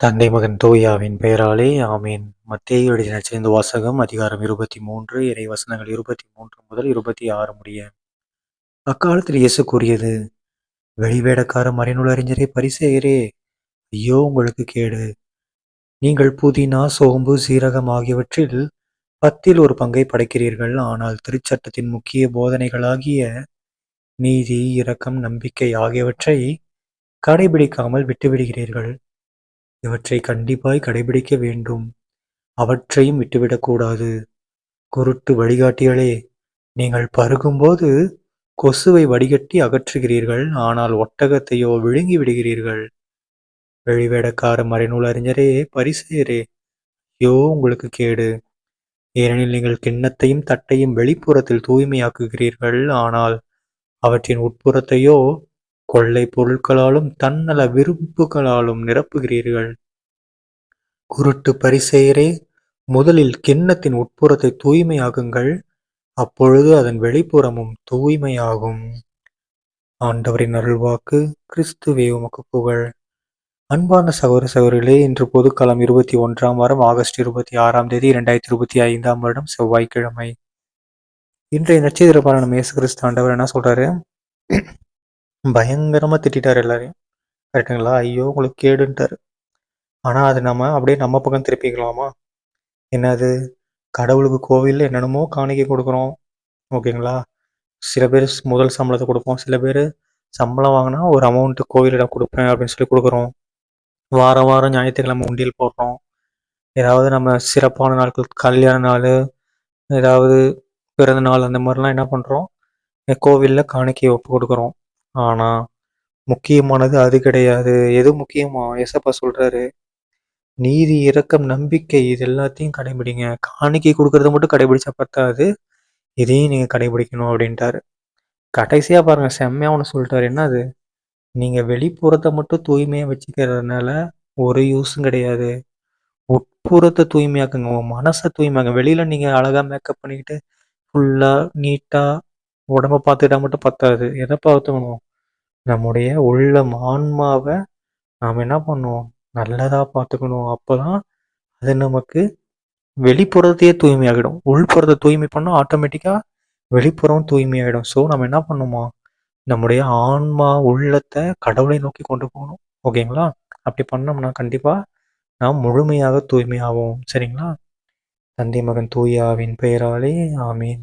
தந்தை மகன் தூயாவின் பெயராலே ஆமீன். மத்திய எழுதின வாசகம் அதிகாரம் இருபத்தி மூன்று இறை வசனங்கள் இருபத்தி மூன்று முதல் இருபத்தி ஆறு முடிய. அக்காலத்தில் இயேசு கூறியது வெளிவேடக்கார மறைநூலறிஞரே பரிசேயரே ஐயோ உங்களுக்கு கேடு. நீங்கள் புதினா சோம்பு சீரகம் ஆகியவற்றில் பத்தில் ஒரு பங்கை படைக்கிறீர்கள். ஆனால் திருச்சட்டத்தின் முக்கிய போதனைகளாகிய நீதி இரக்கம் நம்பிக்கை ஆகியவற்றை கடைபிடிக்காமல் விட்டுவிடுகிறீர்கள். இவற்றை கண்டிப்பாய் கடைபிடிக்க வேண்டும். அவற்றையும் விட்டுவிடக்கூடாது குருட்டு வழிகாட்டிகளே நீங்கள் பருகும்போது கொசுவை வடிகட்டி அகற்றுகிறீர்கள். ஆனால் ஒட்டகத்தையோ விழுங்கி விடுகிறீர்கள். வெளிவேடக்கார மறைநூல் அறிஞரே பரிசெயரே யோ உங்களுக்கு கேடு. ஏனெனில் நீங்கள் கிண்ணத்தையும் தட்டையும் வெளிப்புறத்தில் தூய்மையாக்குகிறீர்கள். ஆனால் அவற்றின் உட்புறத்தையோ கொள்ளை பொருட்களாலும் தன்னல விருப்புகளாலும் நிரப்புகிறீர்கள். குருட்டு பரிசெயரே முதலில் கிண்ணத்தின் உட்புறத்தை தூய்மையாகுங்கள் அப்பொழுது அதன் வெளிப்புறமும் தூய்மையாகும். ஆண்டவரின் அருள்வாக்கு கிறிஸ்துவே உமக்கு புகழ். அன்பான சகோதர சகோதரிகளே இன்று பொதுக்காலம் இருபத்தி ஒன்றாம் வாரம் ஆகஸ்ட் இருபத்தி ஆறாம் தேதி இரண்டாயிரத்தி இருபத்தி ஐந்தாம் வருடம் செவ்வாய்க்கிழமை. இன்றைய நட்சத்திர பாலனம் இயேசு கிறிஸ்து ஆண்டவர் என்ன சொல்றாரு? பயங்கரமாக திட்டிட்டார் எல்லாரையும். கரெக்டுங்களா? ஐயோ உங்களுக்கு கேடுன்ட்டார். ஆனால் அது நம்ம அப்படியே நம்ம பக்கம் திருப்பிக்கலாமா? என்னது? கடவுளுக்கு கோவிலில் என்னென்னமோ காணிக்கை கொடுக்குறோம். ஓகேங்களா? சில பேர் முதல் சம்பளத்தை கொடுப்போம். சில பேர் சம்பளம் வாங்கினா ஒரு அமௌண்ட்டு கோவிலிடம் கொடுப்பேன் அப்படின்னு சொல்லி கொடுக்குறோம். வாரம் வாரம் ஞாயிற்றுக்கிழமை உண்டியல் போடுறோம். ஏதாவது நம்ம சிறப்பான நாட்கள் கல்யாண நாள் ஏதாவது பிறந்த நாள் அந்த மாதிரிலாம் என்ன பண்ணுறோம் கோவிலில் காணிக்கை ஒப்பு கொடுக்குறோம். ஆனால் முக்கியமானது அது கிடையாது. எது முக்கியமா எசப்பா சொல்றாரு நீதி இரக்கம் நம்பிக்கை இது எல்லாத்தையும் கடைபிடிங்க. காணிக்கை கொடுக்கறத மட்டும் கடைபிடிச்சா பத்தாது. இதையும் நீங்க கடைபிடிக்கணும் அப்படின்ட்டாரு. கடைசியா பாருங்க செம்மையா ஒன்று சொல்லிட்டாரு. என்னது? நீங்க வெளிப்புறத்தை மட்டும் தூய்மையா வச்சுக்கிறதுனால ஒரு யூஸும் கிடையாது. உட்புறத்தை தூய்மையாக்குங்க. உங்க மனசை தூய்மையாங்க வெளியில நீங்க அழகா மேக்கப் பண்ணிக்கிட்டு ஃபுல்லா நீட்டா உடம்ப பார்த்துக்கிட்டா மட்டும் பத்தாது. எதை பார்த்துக்கணும் நம்முடைய உள்ளம் ஆன்மாவை நாம் என்ன பண்ணுவோம்? நல்லதாக பார்த்துக்கணும். அப்போ தான் அது நமக்கு வெளிப்புறத்தையே தூய்மையாகிடும். உள்புறத்தை தூய்மை பண்ணால் ஆட்டோமேட்டிக்காக வெளிப்புறம் தூய்மையாகிடும். ஸோ நம்ம என்ன பண்ணுமா? நம்முடைய ஆன்மா உள்ளத்தை கடவுளை நோக்கி கொண்டு போகணும். ஓகேங்களா அப்படி பண்ணோம்னா கண்டிப்பாக நாம் முழுமையாக தூய்மையாகும் சரிங்களா? தந்தை மகன் தூயாவின் பெயராலே ஆமீன்.